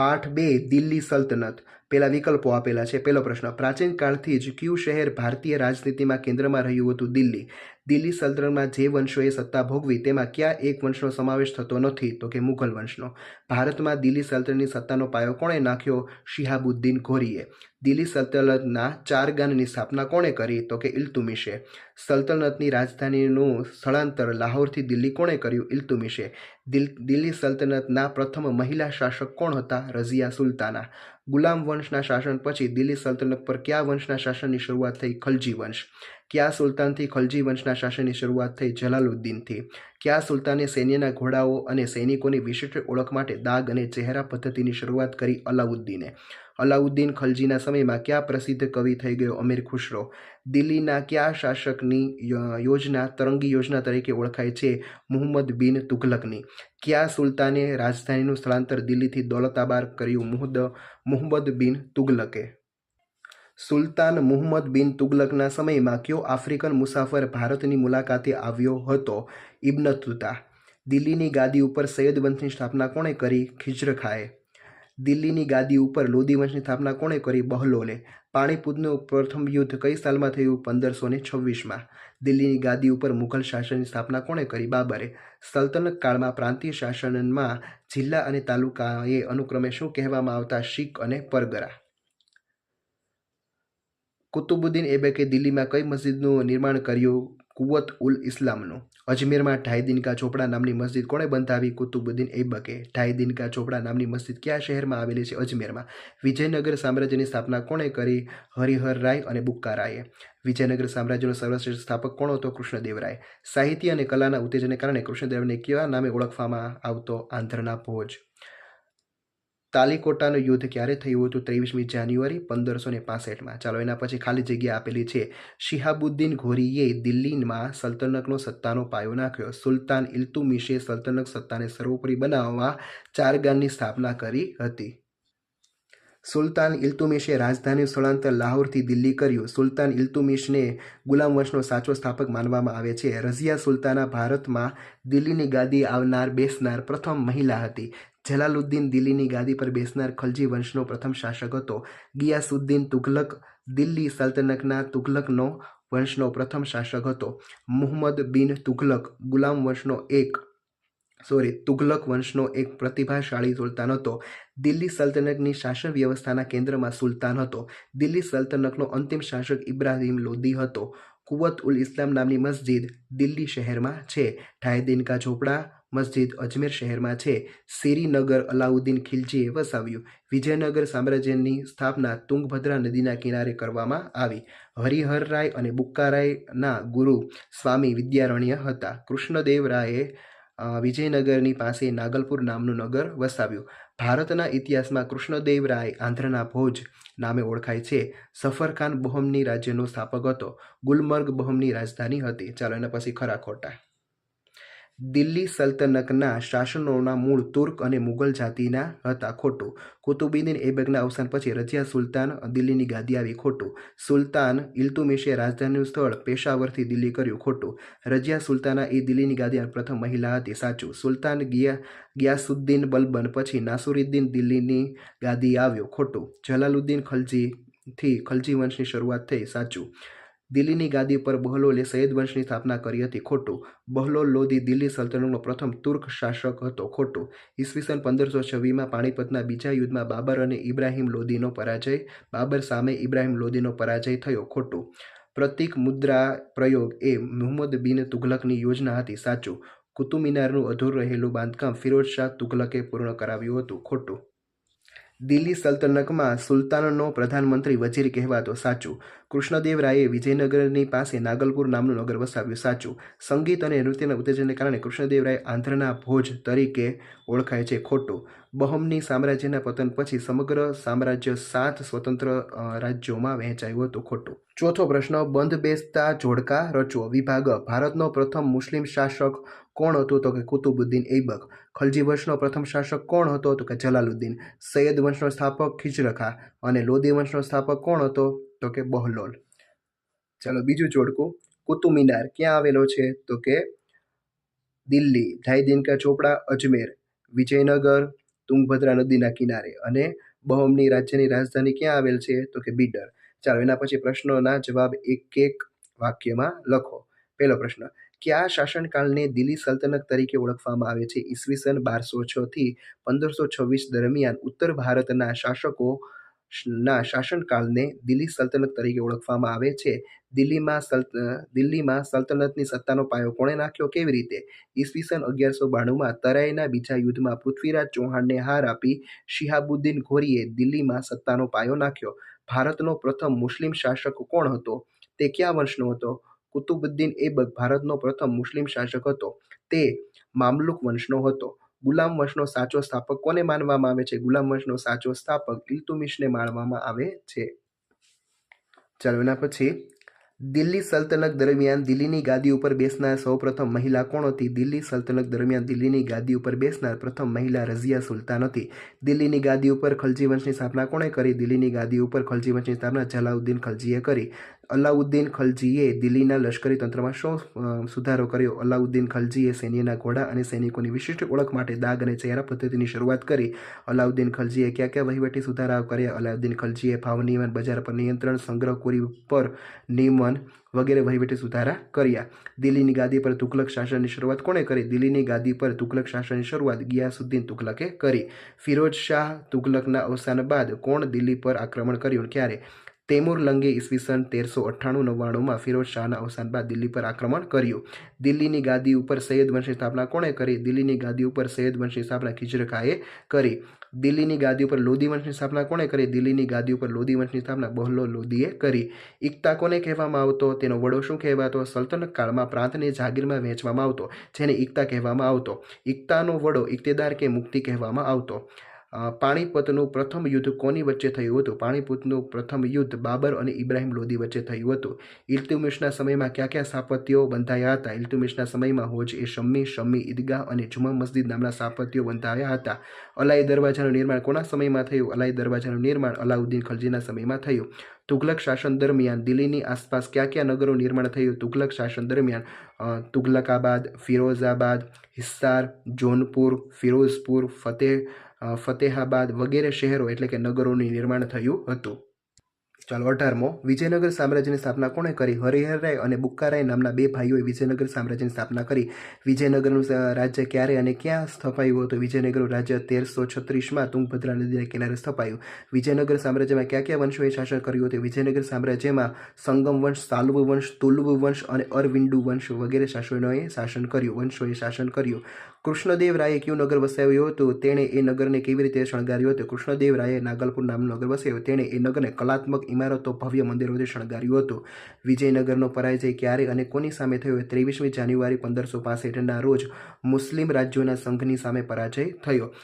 પાઠ બે દિલ્હી સલ્તનત પેલા વિકલ્પો આપેલા છે. પહેલો પ્રશ્ન, પ્રાચીન કાળથી જ ક્યુ શહેર ભારતીય રાજનીતિમાં કેન્દ્રમાં રહ્યું હતું? દિલ્હી. દિલ્હી સલ્તનતમાં જે વંશોએ સત્તા ભોગવી, તેમાં કયા એક વંશનો સમાવેશ થતો નથી? તો કે મુઘલ વંશનો. ભારતમાં દિલ્હી સલ્તનતની સત્તાનો પાયો કોણે નાખ્યો? શિહાબુદ્દીન ઘોરીએ. દિલ્હી સલ્તનતના ચાર ગાનની સ્થાપના કોણે કરી? તો કે ઇલ્તુમિશે. સલ્તનતની રાજધાનીનું સ્થળાંતર લાહોરથી દિલ્હી કોણે કર્યું? ઇલ્તુમિશે. દિલ, દિલ્હી સલ્તનતના પ્રથમ મહિલા શાસક કોણ હતા? રઝિયા સુલતાના. ગુલામ વંશના શાસન પછી દિલ્હી સલ્તનત પર કયા વંશના શાસનની શરૂઆત થઈ? ખલજી વંશ. કયા સુલતાનથી ખલજી વંશના શાસનની શરૂઆત થઈ જલાલુદ્દીનથી? કયા સુલતાને સૈન્યના ઘોડાઓ અને સૈનિકોની વિશિષ્ટ ઓળખ માટે દાગ અને ચહેરા પદ્ધતિની શરૂઆત કરી અલાઉદ્દીને? અલાઉદ્દીન ખલજીના સમયમાં કયા પ્રસિદ્ધ કવિ થઈ ગયો અમીર ખુશરો? દિલ્હીના કયા શાસકની યોજના, તરંગી યોજના તરીકે ઓળખાય છે મુહમ્મદ બિન તુઘલકની? કયા સુલતાને રાજધાનીનું સ્થળાંતર દિલ્હીથી દોલતાબાર કર્યું મુહદ, મુહમ્મદ બિન તુગલકે સુલતાન મુહમ્મદ બિન તુગલકના સમયમાં કયો આફ્રિકન મુસાફર ભારતની મુલાકાતે આવ્યો હતો? ઇબ્ન તુતા. દિલ્હીની ગાદી ઉપર સૈયદ વંશની સ્થાપના કોણે કરી? ખિજર ખાએ. દિલ્હીની ગાદી ઉપર લોદી વંશની સ્થાપના કોણે કરી? બહલોલે. પાણીપુતનું પ્રથમ યુદ્ધ કઈ સાલમાં થયું? પંદરસો ને છવ્વીસમાં. દિલ્હીની ગાદી ઉપર મુઘલ શાસનની સ્થાપના કોણે કરી? બાબરે. સલ્તનત કાળમાં પ્રાંતીય શાસનમાં જિલ્લા અને તાલુકાએ અનુક્રમે શું કહેવામાં આવતા? શીખ અને પરગરા. કુતુબુદ્દીન એબકે દિલ્હીમાં કઈ મસ્જિદનું નિર્માણ કર્યું? કુવત ઉલ ઇસ્લામનું. અજમેરમાં ઢાઈદીન કા ચોપડા નામની મસ્જિદ કોણે બંધાવી? કુતુબુદ્દીન એબકે ઢાઈદીન કા ચોપડા નામની મસ્જિદ કયા શહેરમાં આવેલી છે? અજમેરમાં. વિજયનગર સામ્રાજ્યની સ્થાપના કોણે કરી? હરિહર રાય અને બુક્કા રાયે. વિજયનગર સામ્રાજ્યનો સર્વશ્રેષ્ઠ સ્થાપક કોણ હતો? કૃષ્ણદેવરાય. સાહિત્ય અને કલાના ઉત્તેજનને કારણે કૃષ્ણદેવને કેવા નામે ઓળખવામાં આવતો આંધ્રના ભોજ? તાલીકોટાનું યુદ્ધ ક્યારે થયું હતું ત્રેવીસમી જાન્યુઆરી પંદરસો ને પાસઠમાં? ચાલો, એના પછી ખાલી જગ્યા આપેલી છે. શિહાબુદ્દીન ઘોરીએ દિલ્હીમાં સલ્તનતનો સત્તાનો પાયો નાખ્યો. સુલતાન ઇલ્તુમિશે સલ્તનત સત્તાને સર્વોપરી બનાવવા ચાર ગાનની સ્થાપના કરી હતી. સુલતાન ઇલ્તુમિશે રાજધાની સ્થળાંતર લાહોરથી દિલ્હી કર્યું. સુલતાન ઇલ્તુમિશને ગુલામ વંશનો સાચો સ્થાપક માનવામાં આવે છે. રઝિયા સુલતાના ભારતમાં દિલ્હીની ગાદી આવનાર બેસનાર પ્રથમ મહિલા હતી. જલાલુદ્દીન દિલ્હીની ગાદી પર બેસનાર ખલજી વંશનો પ્રથમ શાસક હતો. ગિયાસુદ્દીન તુઘલક દિલ્હી સલ્તનતના તુઘલકનો વંશનો પ્રથમ શાસક હતો. મુહમ્મદ બિન તુઘલક ગુલામ વંશનો એક સોરી તુઘલક વંશનો એક પ્રતિભાશાળી સુલતાન હતો. દિલ્હી સલ્તનતની શાસન વ્યવસ્થાના કેન્દ્રમાં સુલતાન હતો. દિલ્હી સલ્તનતનો અંતિમ શાસક ઇબ્રાહિમ લોદી હતો. કુવત ઉલ ઇસ્લામ નામની મસ્જિદ દિલ્હી શહેરમાં છે. ઠાયદીન કા ઝોપડા મસ્જિદ અજમેર શહેરમાં છે. શ્રીનગર અલાઉદ્દીન ખિલજીએ વસાવ્યું. વિજયનગર સામ્રાજ્યની સ્થાપના તુંગભદ્રા નદીના કિનારે કરવામાં આવી. હરિહર રાય અને બુક્કારાયના ગુરુ સ્વામી વિદ્યારણ્ય હતા. કૃષ્ણદેવરાયે વિજયનગરની પાસે નાગલપુર નામનું નગર વસાવ્યું. ભારતના ઇતિહાસમાં કૃષ્ણદેવરાય આંધ્રના ભોજ નામે ઓળખાય છે. સફરખાન બહોમની રાજ્યનો સ્થાપક હતો. ગુલમર્ગ બહોમની રાજધાની હતી. ચાલો એના પછી ખરા ખોટા. દિલ્હી સલ્તનતના શાસનોના મૂળ તુર્ક અને મુગલ જાતિના હતા. ખોટું. કુતુબુદ્દીન એબકના અવસાન પછી રજિયા સુલતાન દિલ્હીની ગાદી આવી. ખોટું. સુલતાન ઇલ્તુમિશે રાજધાનીનું સ્થળ પેશાવરથી દિલ્હી કર્યું. ખોટું. રજિયા સુલતાના એ દિલ્હીની ગાદી પ્રથમ મહિલા હતી. સાચું. સુલતાન ગિયા, ગિયાસુદ્દીન બલબન પછી નાસુરુદ્દીન દિલ્હીની ગાદી આવ્યો. ખોટું. જલાલુદ્દીન ખલજીથી ખલજી વંશની શરૂઆત થઈ. સાચું. દિલ્હીની ગાદી પર બહલોલે સૈયદ વંશની સ્થાપના કરી હતી. ખોટું. બહલોલ લોદી દિલ્હી સલ્તનતનો પ્રથમ તુર્ક શાસક હતો. ખોટું. ઈસવીસન પંદરસો છવ્વીસમાં પાણીપતના બીજા યુદ્ધમાં બાબર અને ઇબ્રાહિમ લોદીનો પરાજય, બાબર સામે ઇબ્રાહિમ લોદીનો પરાજય થયો. ખોટું. પ્રતીક મુદ્રા પ્રયોગ એ મુહમ્મદ બિન તુઘલકની યોજના હતી. સાચું. કુતુબ મિનારનું અધૂર રહેલું બાંધકામ ફિરોજ શાહ તુઘલકે પૂર્ણ કરાવ્યું હતું. ખોટું. દિલ્હી સલ્તનતમાં સુલતાનનો પ્રધાનમંત્રી વજીર કહેવાતો સાચું. કૃષ્ણદેવરાયે વિજયનગરની પાસે નાગલપુર નામનું નગર વસાવ્યું સાચું. સંગીત અને નૃત્યના ઉત્તેજનને કારણે કૃષ્ણદેવરાય આંધ્રના ભોજ તરીકે ઓળખાય છે ખોટું. બહમની સામ્રાજ્યના પતન પછી સમગ્ર સામ્રાજ્ય સાત સ્વતંત્ર રાજ્યોમાં વહેંચાયું હતું ખોટું. ચોથો પ્રશ્ન, બંધ બેસતા જોડકા રચવો. વિભાગ, ભારતનો પ્રથમ મુસ્લિમ શાસક કોણ હતું તો કે કુતુબુદ્દીન ઐબક ખલજી વંશનો પ્રથમ શાસક કોણ હતો તો કે જલાલુદ્દીન? સૈયદ વંશનો સ્થાપક ખિજરખા અને લોદી વંશનો સ્થાપક કોણ હતો તો કે બહલોલ? ચાલો બીજું જોડકું. કુતુબ મિનાર ક્યાં આવેલો છે તો કે દિલ્હી ઢાઈદીન દિનકા ચોપડા, અજમેર, વિજયનગર, તુંગભદ્રા નદીના કિનારે અને બહોમની રાજ્યની રાજધાની ક્યાં આવેલ છે તો કે બીડર? ચાલો એના પછી પ્રશ્નોના જવાબ એક એક વાક્યમાં લખો. પહેલો પ્રશ્ન કયા શાસનકાળને દિલ્હી સલ્તનત તરીકે ઓળખવામાં આવે છે? ઈસવીસન બારસો છથી પંદરસો છવ્વીસ દરમિયાન ઉત્તર ભારતના શાસકો ના શાસનકાળને દિલ્હી સલ્તનત તરીકે ઓળખવામાં આવે છે. દિલ્હીમાં સલ્ત, દિલ્હીમાં સલ્તનતની સત્તાનો પાયો કોણે નાખ્યો? કેવી રીતે? ઈસવીસન અગિયારસો બાણુંમાં તરાઈના બીજા યુદ્ધમાં પૃથ્વીરાજ ચૌહાણને હાર આપી શિહાબુદ્દીન ઘોરીએ દિલ્હીમાં સત્તાનો પાયો નાખ્યો. ભારતનો પ્રથમ મુસ્લિમ શાસક કોણ હતો? તે કયા વંશનો હતો? કુતુબુદ્દીન એબક ભારતનો પ્રથમ મુસ્લિમ શાસક હતો. તે મામલુક વંશનો હતો. ગુલામ વંશનો સાચો સ્થાપક કોને માનવામાં આવે છે? ગુલામ વંશનો સાચો સ્થાપક ઇલ્તુમિશને માનવામાં આવે છે. ચાલો એના પછી, દિલ્હી સલ્તનત દરમિયાન દિલ્હીની ગાદી ઉપર બેસનાર સૌપ્રથમ મહિલા કોણ હતી? દિલ્હી સલ્તનત દરમિયાન દિલ્હીની ગાદી ઉપર બેસનાર પ્રથમ મહિલા રઝિયા સુલતાન હતી. દિલ્હીની ગાદી ઉપર ખલજી વંશની સ્થાપના કોણે કરી? દિલ્હીની ગાદી ઉપર ખલજી વંશની સ્થાપના જલાઉદ્દીન ખલજીએ કરી. અલાઉદ્દીન ખલજીએ દિલ્હીના લશ્કરી તંત્રમાં શું સુધારો કર્યો? અલાઉદ્દીન ખલજીએ સૈન્યના ઘોડા અને સૈનિકોની વિશિષ્ટ ઓળખ માટે દાગ અને ચહેરા પદ્ધતિની શરૂઆત કરી. અલાઉદ્દીન ખલજીએ ક્યાં ક્યાં વહીવટી સુધારાઓ કર્યા? અલાઉદ્દીન ખલજીએ ભાવ નિયમન, બજાર પર નિયંત્રણ સંગ્રહખોરી પર નિયમન વગેરે વહીવટી સુધારા કર્યા. દિલ્હીની ગાદી પર તુગલક શાસનની શરૂઆત કોણે કરી? દિલ્હીની ગાદી પર તુગલક શાસનની શરૂઆત ગિયાસુદ્દીન તુકલકે કરી. ફિરોજ શાહ તુઘલકના અવસાન બાદ કોણ દિલ્હી પર આક્રમણ કર્યું ક્યારે? તૈમુર લંગે ઈસવીસન તેરસો અઠ્ઠાણું નવ્વાણુંમાં ફિરોજ શાહના અવસાન બાદ દિલ્હી પર આક્રમણ કર્યું. દિલ્હીની ગાદી ઉપર સૈયદ વંશની સ્થાપના કોણે કરી? દિલ્હીની ગાદી ઉપર સૈયદ વંશની સ્થાપના ખિજરખાએ કરી. દિલ્હીની ગાદી ઉપર લોધી વંશની સ્થાપના કોણે કરી? દિલ્હીની ગાદી ઉપર લોધી વંશની સ્થાપના બહલો લોધીએ કરી. ઇકતા કોને કહેવામાં આવતો? તેનો વડો શું કહેવાતો? સલ્તનત કાળમાં પ્રાંતને જાગીરમાં વહેંચવામાં આવતો. જેને ઇકતા કહેવામાં આવતો. ઇકતાનો વડો ઇક્તેદાર કે મુક્તિ કહેવામાં આવતો. પાણીપતનું પ્રથમ યુદ્ધ કોની વચ્ચે થયું હતું? પાણીપતનું પ્રથમ યુદ્ધ બાબર અને ઇબ્રાહિમ લોદી વચ્ચે થયું હતું. ઇલ્તુમિશના સમયમાં કયા ક્યાં સ્થાપત્યો બંધાયા હતા? ઇલ્તુમિશના સમયમાં હોજ એ શમ્મી શમ્મી ઈદગાહ અને જુમા મસ્જિદ નામના સ્થાપત્યો બંધાવ્યા હતા. અલાઈ દરવાજાનું નિર્માણ કોના સમયમાં થયું? અલાઈ દરવાજાનું નિર્માણ અલાઉદ્દીન ખલજીના સમયમાં થયું. તુગલક શાસન દરમિયાન દિલ્હીની આસપાસ કયા ક્યાં નગરો નિર્માણ થયું? તુગલક શાસન દરમિયાન તુગલકાબાદ ફિરોઝાબાદ, હિસ્સાર, જોનપુર, ફિરોઝપુર, ફતેહ ફતેહાબાદ વગેરે શહેરો એટલે કે નગરોનું નિર્માણ થયું હતું. ચાલો અઢારમો. વિજયનગર સામ્રાજ્યની સ્થાપના કોણે કરી? હરિહરરાય અને બુક્કારાય નામના બે ભાઈઓએ વિજયનગર સામ્રાજ્યની સ્થાપના કરી. વિજયનગરનું રાજ્ય ક્યારે અને ક્યાં સ્થપાયું હતું? વિજયનગરનું રાજ્ય તેરસો છત્રીસમાં તુંગભદ્રા નદીના કિનારે સ્થપાયું. વિજયનગર સામ્રાજ્યમાં ક્યાં કયા વંશોએ શાસન કર્યું હતું? વિજયનગર સામ્રાજ્યમાં સંગમ વંશ, સાલ્વ વંશ, તુલુવ વંશ અને અરવિંડુ વંશ વગેરે શાસનોએ શાસન કર્યું. વંશોએ શાસન કર્યું. કૃષ્ણદેવ રાયે કયું નગર વસાવ્યું હતું? તેણે એ નગરને કેવી રીતે શણગાર્યું હતું? કૃષ્ણદેવ રાયે નાગલપુર નામનું નગર વસાવ્યું. તેણે એ નગરને કલાત્મક ઇમારતો, ભવ્ય મંદિરોથી શણગાર્યું હતું. વિજયનગરનો પરાજય ક્યારે અને કોની સામે થયો? ત્રેવીસમી જાન્યુઆરી પંદરસો પાસઠના રોજ મુસ્લિમ રાજ્યોના સંઘની સામે પરાજય થયો.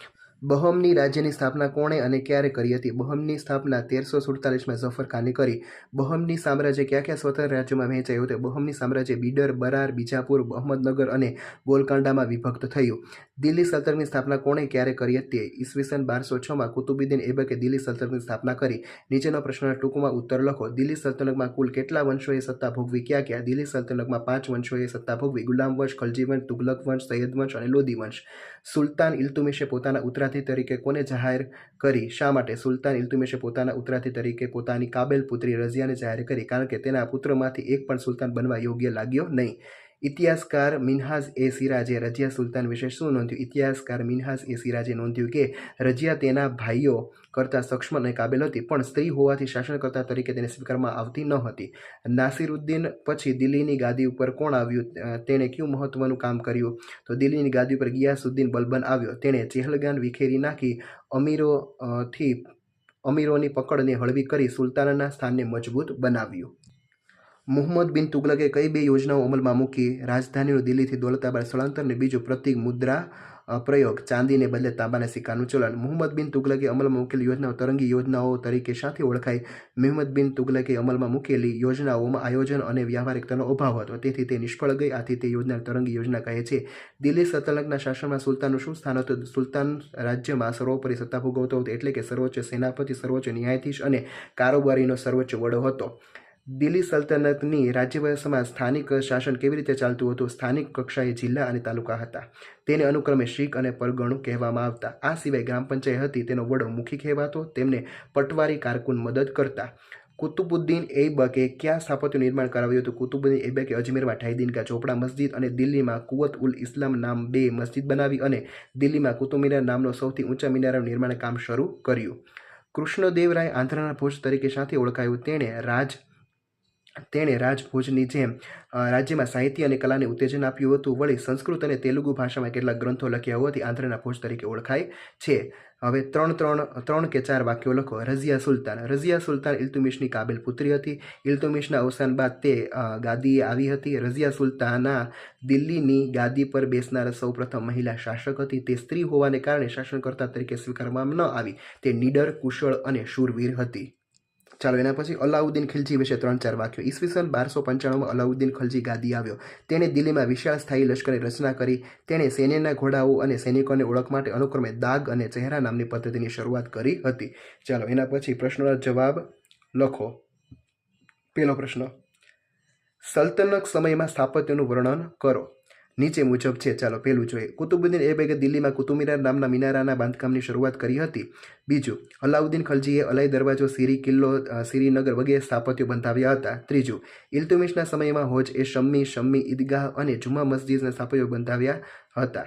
બહમની રાજ્યની સ્થાપના કોણે અને ક્યારે કરી હતી? બહમની સ્થાપના તેરસો સુડતાલીસમાં ઝફર ખાને કરી. બહમની સામ્રાજ્ય કયા કયા સ્વતંત્ર રાજ્યોમાં વહેંચાયું હતું? બહમની સામ્રાજ્ય બીડર, બરાર, બીજાપુર, અહમદનગર અને ગોલકાંડામાં વિભક્ત થયું. દિલ્હી સલ્તનતની સ્થાપના કોણે ક્યારે કરી હતી? ઈસવીસન બારસો છમાં કુતુબુદ્દીન એબકે દિલ્હી સલ્તનતની સ્થાપના કરી. નીચેનો પ્રશ્નના ટૂંકમાં ઉત્તર લખો. દિલ્હી સલ્તનતમાં કુલ કેટલા વંશોએ સત્તા ભોગવી? ક્યાં ક્યાં? દિલ્હી સલ્તનતમાં પાંચ વંશોએ સત્તા ભોગવી. ગુલામ વંશ, ખલજી વંશ, તુગલક વંશ, સૈયદ વંશ અને લોધી વંશ. સુલતાન ઇલ્તુમિશે પોતાના ઉત્તરાધિ તરીકે કોને જાહેર કરી? શા માટે સુલતાન ઇલ્તુમિશે પોતાના ઉત્તરાધિ તરીકે પોતાની કાબેલ પુત્રી રઝિયાને જાહેર કરી? કારણ કે તેના પુત્રમાંથી એક પણ સુલતાન બનવા યોગ્ય લાગ્યો નહીં. ઇતિહાસકાર મિનહાઝ એ સિરાજે રજિયા સુલતાન વિશે શું નોંધ્યું? ઇતિહાસકાર મિનહાઝ એ સિરાજે નોંધ્યું કે, રજિયા તેના ભાઈઓ કરતાં સક્ષમ અને કાબેલ હતી, પણ સ્ત્રી હોવાથી શાસનકર્તા તરીકે તેને સ્વીકારવામાં આવતી ન હતી. નાસિરુદ્દીન પછી દિલ્હીની ગાદી ઉપર કોણ આવ્યું? તેણે કયું મહત્વનું કામ કર્યું? તો દિલ્હીની ગાદી ઉપર ગિયાસુદ્દીન બલબન આવ્યો. તેણે ચેહલગાન વિખેરી નાખી અમીરોથી અમીરોની પકડને હળવી કરી સુલતાનના સ્થાનને મજબૂત બનાવ્યું. મુહમ્મદ બિન તુગલકે કઈ બે યોજનાઓ અમલમાં મૂકી રાજધાનીનું દિલ્હીથી દોલતાબાદ સ્થળાંતરને બીજું પ્રતિક મુદ્રા પ્રયોગ ચાંદીને બદલે તાંબાના સિક્કાનું ચલણ. મોહમ્મદ બિન તુગલકે અમલમાં મૂકેલી યોજનાઓ તરંગી યોજનાઓ તરીકે શાથી ઓળખાય મહેમદ બિન તુગલકે અમલમાં મૂકેલી યોજનાઓમાં આયોજન અને વ્યાવહારિકતાનો અભાવ હતો. તેથી તે નિષ્ફળ ગઈ. આથી તે યોજના તરંગી યોજના કહે છે. દિલ્હી સલ્તનતના શાસનમાં સુલતાનનું શું સ્થાન હતું? સુલતાન રાજ્યમાં સર્વોપરી સત્તા ભોગવતો હતો એટલે કે સર્વોચ્ચ સેનાપતિ, સર્વોચ્ચ ન્યાયાધીશ અને કારોબારીનો સર્વોચ્ચ વડો હતો. દિલ્હી સલ્તનતની રાજ્યવ્યવસ્થામાં સ્થાનિક શાસન કેવી રીતે ચાલતું હતું? સ્થાનિક કક્ષાએ જિલ્લા અને તાલુકા હતા. તેને અનુક્રમે શીખ અને પરગણું કહેવામાં આવતા. આ સિવાય ગ્રામ પંચાયત હતી, તેનો વડો મુખી કહેવાતો, તેમને પટવારી કારકુન મદદ કરતા. કુતુબુદ્દીન એબકે ક્યાં સ્થાપત્ય નિર્માણ કરાવ્યું હતું? કુતુબુદ્દીન એબકે અજમેરમાં ઢાઈદીન કા ચોપડા મસ્જિદ અને દિલ્હીમાં કુવત ઉલ ઇસ્લામ નામ બે મસ્જિદ બનાવી અને દિલ્હીમાં કુતુબ મિનાર નામનો સૌથી ઊંચા મિનારનું નિર્માણ કામ શરૂ કર્યું. કૃષ્ણદેવરાય આંધ્રના ભોજ તરીકે સાથે ઓળખાયું. તેણે રાજ તેણે રાજભોજની જેમ રાજ્યમાં સાહિત્ય અને કલાને ઉત્તેજન આપ્યું હતું. વળી સંસ્કૃત અને તેલુગુ ભાષામાં કેટલાક ગ્રંથો લખ્યા હોવાથી આંધ્રના ભોજ તરીકે ઓળખાય છે. હવે ત્રણ ત્રણ ત્રણ કે ચાર વાક્યો લખો. રઝિયા સુલતાન. રઝિયા સુલતાન ઇલ્તુમિશની કાબિલ પુત્રી હતી. ઇલ્તુમિશના અવસાન બાદ તે ગાદીએ આવી હતી. રઝિયા સુલતાના દિલ્હીની ગાદી પર બેસનાર સૌપ્રથમ મહિલા શાસક હતી. તે સ્ત્રી હોવાને કારણે શાસનકર્તા તરીકે સ્વીકારવામાં ન આવી. તે નીડર, કુશળ અને શૂરવીર હતી. ચાલો એના પછી અલાઉદ્દીન ખિલજી વિશે ત્રણ ચાર વાક્યો. ઈસવીસન બારસો પંચાણુંમાં અલાઉદ્દીન ખિલજી ગાદી આવ્યો. તેણે દિલ્હીમાં વિશાળ સ્થાયી લશ્કરની રચના કરી. તેણે સૈન્યના ઘોડાઓ અને સૈનિકોને ઓળખ માટે અનુક્રમે દાગ અને ચહેરા નામની પદ્ધતિની શરૂઆત કરી હતી. ચાલો, એના પછી પ્રશ્નોના જવાબ લખો. પહેલો પ્રશ્ન. સલ્તનત સમયમાં સ્થાપત્યનું વર્ણન કરો. નીચે મુજબ છે. ચાલો, પહેલું જોઈએ. કુતુબુદ્દીન એબેગે દિલ્હીમાં કુતુબમિનાર નામના મિનારાના બાંધકામની શરૂઆત કરી હતી. બીજું, અલાઉદ્દીન ખલજીએ અલાઈ દરવાજો સિરી કિલ્લો સિરીનગર વગેરે સ્થાપત્યો બંધાવ્યા હતા. ત્રીજું, ઇલ્તુમિશના સમયમાં હોજ એ શમ્મી શમ્મી ઈદગાહ અને જુમા મસ્જિદના સ્થાપત્યો બંધાવ્યા હતા.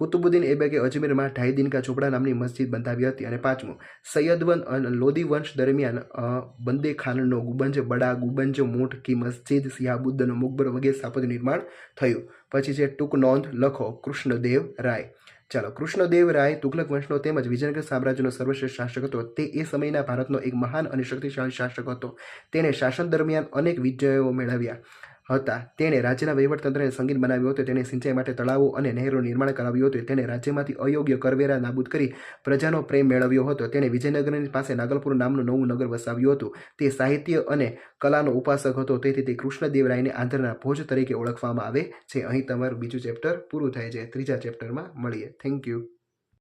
કુતુબુદ્દીન એબેગે અજમેરમાં ઢાઈદીન કા ચોપડા નામની મસ્જિદ બંધાવી હતી અને પાંચમું, સૈયદવન અને લોધી વંશ દરમિયાન બંદે ખાનનો ગુબંજ, બડા ગુબંજ મોઠ કી મસ્જિદ, સિયાબુદ્દનો મુકબર વગેરે સ્થાપત્ય નિર્માણ થયું. પછી છે ટૂંક નોંધ લખો, કૃષ્ણદેવ રાય. ચાલો, કૃષ્ણદેવ રાય તુગલક વંશનો તેમજ વિજયનગર સામ્રાજ્યનો સર્વશ્રેષ્ઠ શાસક હતો. તે એ સમયના ભારતનો એક મહાન અને શક્તિશાળી શાસક હતો. તેણે શાસન દરમિયાન અનેક વિજયો મેળવ્યા. હતા. તેણે રાજ્યના વહીવટતંત્રને સંગીત બનાવ્યું હતું. તેણે સિંચાઈ માટે તળાવો અને નહેરોનું નિર્માણ કરાવ્યું હતું. તેણે રાજ્યમાંથી અયોગ્ય કરવેરા નાબૂદ કરી પ્રજાનો પ્રેમ મેળવ્યો હતો. તેણે વિજયનગરની પાસે નાગલપુર નામનું નવું નગર વસાવ્યું હતું. તે સાહિત્ય અને કલાનો ઉપાસક હતો. તેથી તે કૃષ્ણદેવરાયને આંધ્રના ભોજ તરીકે ઓળખવામાં આવે છે. અહીં તમારું બીજું ચેપ્ટર પૂરું થાય છે. ત્રીજા ચેપ્ટરમાં મળીએ. Thank you